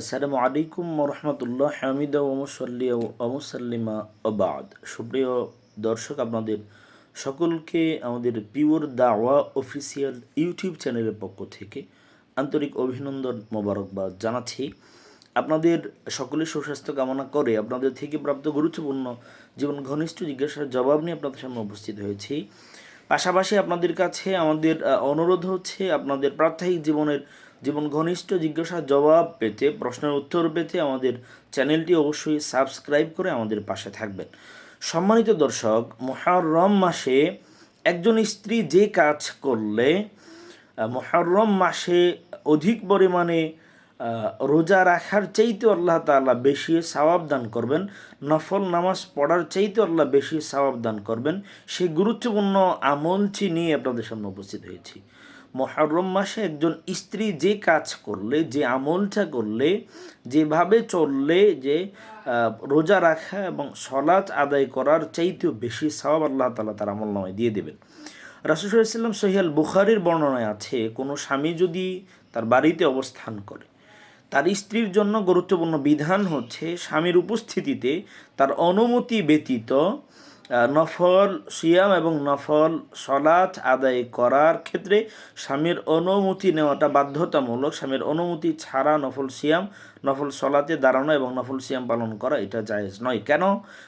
আসসালামু আলাইকুম রহমতুল্লাহ হামিদা ওমসল্লি ওমসাল্লিমা ওবাদ সুপ্রিয় দর্শক, আপনাদের সকলকে আমাদের পিওর দাওয়া অফিসিয়াল ইউটিউব চ্যানেলের পক্ষ থেকে আন্তরিক অভিনন্দন মোবারকবাদ জানাচ্ছি। আপনাদের সকলের সুস্বাস্থ্য কামনা করে আপনাদের থেকে প্রাপ্ত গুরুত্বপূর্ণ জীবন ঘনিষ্ঠ জিজ্ঞাসার জবাব নিয়ে আপনাদের সামনে উপস্থিত হয়েছি। পাশাপাশি আপনাদের কাছে আমাদের অনুরোধ হচ্ছে আপনাদের প্রাত্যহিক জীবনের জীবন ঘনিষ্ঠ জিজ্ঞাসার জবাব পেতে, প্রশ্নের উত্তর পেতে আমাদের চ্যানেলটি অবশ্যই সাবস্ক্রাইব করে আমাদের পাশে থাকবেন। সম্মানিত দর্শক মহারম মাসে একজন স্ত্রী যে কাজ করলে মহরম মাসে অধিক পরিমাণে রোজা রাখার চাইতে আল্লাহ তাআলা বেশি সওয়াব দান করবেন, নফল নামাজ পড়ার চাইতে আল্লাহ বেশি সওয়াব দান করবেন, সেই গুরুত্বপূর্ণ আমলটি নিয়ে আপনাদের সামনে উপস্থিত হয়েছি। মহরম মাসে একজন স্ত্রী যে কাজ করলে, যে আমলটা করলে, যেভাবে চললে যে রোজা রাখা এবং সলাৎ আদায় করার চাইতেও বেশি সওয়াব আল্লাহ তালা তার আমল নামায় দিয়ে দেবেন। রাসুসাল্লাম সহিয়াল বুখারির বর্ণনায় আছে, কোনো স্বামী যদি তার বাড়িতে অবস্থান করে, তার স্ত্রীর জন্য গুরুত্বপূর্ণ বিধান হচ্ছে স্বামীর উপস্থিতিতে তার অনুমতি ব্যতীত নফল সিয়াম এবং নফল সলাৎ আদায় করার ক্ষেত্রে স্বামীর অনুমতি নেওয়াটা বাধ্যতামূলক। স্বামীর অনুমতি ছাড়া নফল সিয়াম, নফল সলাতে দাঁড়ানো এবং নফল সিয়াম পালন করা এটা জায়েজ নয়। কেন?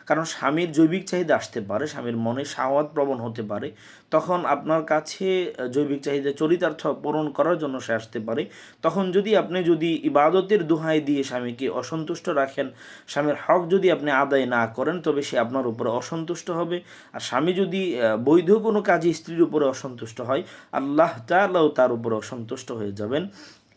কারণ স্বামীর জৈবিক চাহিদা আসতে পারে, স্বামীর মনে শাহওয়াত প্রবণ হতে পারে। তখন আপনার কাছে জৈবিক চাহিদা চরিতার্থ পূরণ করার জন্য সে আসতে পারে। তখন যদি আপনি যদি ইবাদতের দোহাই দিয়ে স্বামীকে অসন্তুষ্ট রাখেন, স্বামীর হক যদি আপনি আদায় না করেন, তবে সে আপনার উপরে অসন্তুষ্ট হবে। আর স্বামী যদি বৈধ কোনো কাজে স্ত্রীর উপরে অসন্তুষ্ট হয়, আল্লাহ তাআলাও তার উপরে অসন্তুষ্ট হয়ে যাবেন।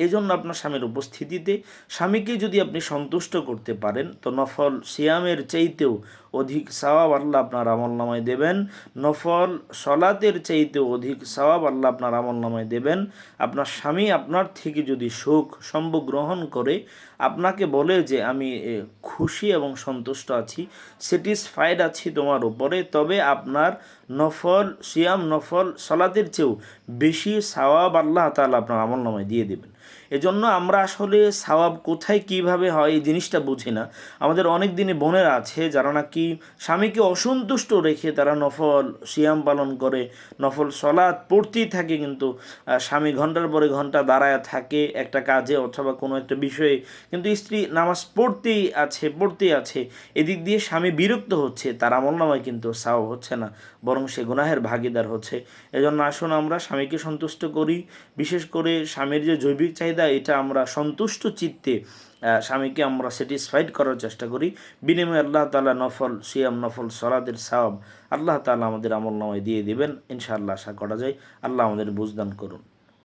এজন্য আপনার স্বামীর উপস্থিতিতে স্বামীকে যদি আপনি সন্তুষ্ট করতে পারেন, তো নফল সিয়ামের চাইতেও অধিক সওয়াব আল্লাহ আপনার আমল নামায় দেবেন। নফল সলাতের চাইতেও অধিক সওয়াব আল্লাহ আপনার আমল নামায় দেবেন। আপনার স্বামী আপনার থেকে যদি সুখ সম্ভব গ্রহণ করে, আপনাকে বলে যে আমি খুশি এবং সন্তুষ্ট আছি, স্যাটিসফাইড আছি তোমার উপরে, তবে আপনার নফল, সিয়াম নফল সলাতের চেয়েও বেশি সওয়াব আল্লাহ তাআলা আপনার আমল নামায় দিয়ে দেবেন। এজন্য আমরা আসলে সওয়াব কোথায়, কীভাবে হয় এই জিনিসটা বুঝি না। আমাদের অনেক দিনে বোনেরা আছে যারা নাকি স্বামীকে অসন্তুষ্ট রেখে তারা নফল সিয়াম পালন করে, নফল সলাৎ পড়তেই থাকে কিন্তু স্বামী ঘণ্টার পরে ঘণ্টা দাঁড়ায় থাকে একটা কাজে অথবা কোনো একটা বিষয়ে। কিন্তু স্ত্রী নামাজ পড়তেই আছে পড়তেই আছে। এদিক দিয়ে স্বামী বিরক্ত হচ্ছে, তার আমল নামায় কিন্তু সাও হচ্ছে না, বরং সে গুনাহের ভাগিদার হচ্ছে। এজন্য আসুন আমরা স্বামীকে সন্তুষ্ট করি, বিশেষ করে স্বামীর যে জৈবিক চাহিদা এটা আমরা সন্তুষ্ট চিত্তে স্বামীকে আমরা স্যাটিসফাইড করার চেষ্টা করি। বিনিময়ে আল্লাহ তালা নফল, সিয়াম, নফল সরাদের সাব আল্লাহ তালা আমাদের আমল নামায় দিয়ে দেবেন। ইনশাআল্লাহ আশা করা যায় আল্লাহ আমাদের বুঝদান করুন।